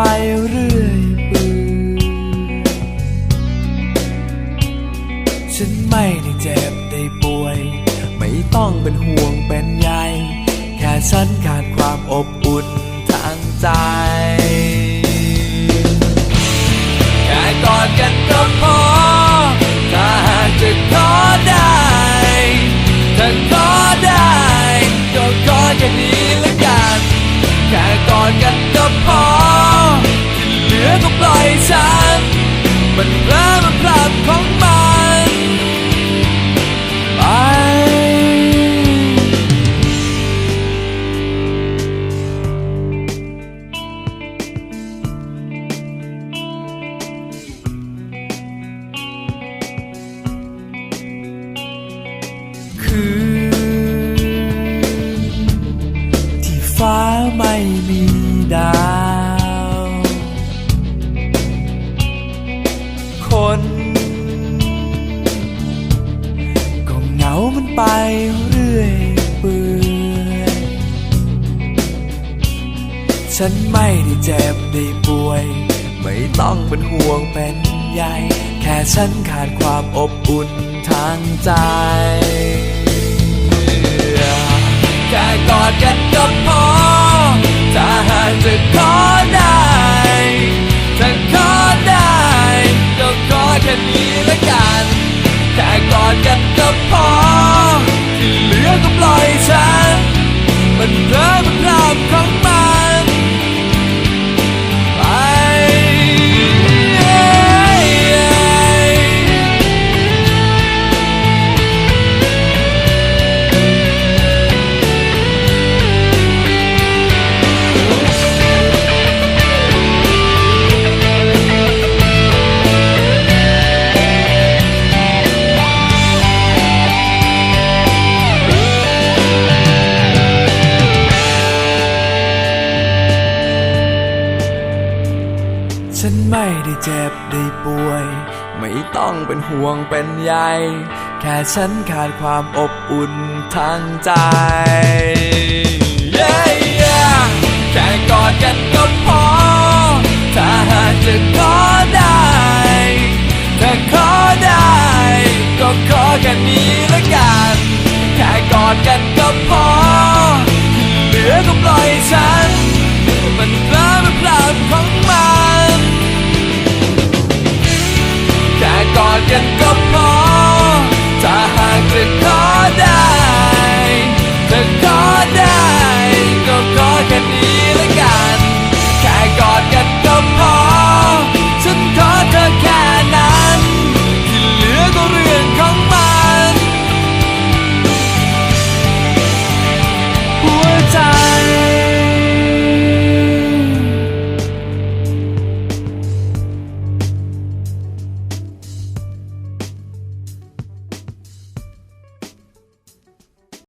ไปเรื่อยเปื่อยฉันไม่ได้เจ็บได้ป่วย ไม่ต้องเป็นห่วงเป็นใย แค่ฉันขาดความอบอุ่นทางใจ ไม่มีดาว คน ก็เหงามันไปเรื่อยเปื่อยฉันไม่ได้เจ็บได้ป่วย ไม่ต้องเป็นห่วงเป็นใยแค่ฉันขาดความอบอุ่นทางใจ แค่กอดกัน ได้เจ็บได้ป่วย ไม่ต้องเป็นห่วงเป็นใยแค่ฉันขาดความอบอุ่นทางใจ yeah, yeah แค่กอดกันก็พอ ถ้าหากจะขอได้ ถ้าขอได้ ก็ขอกันนี้ละกัน แค่กอดกันก็พอเหลือก็ปล่อยฉัน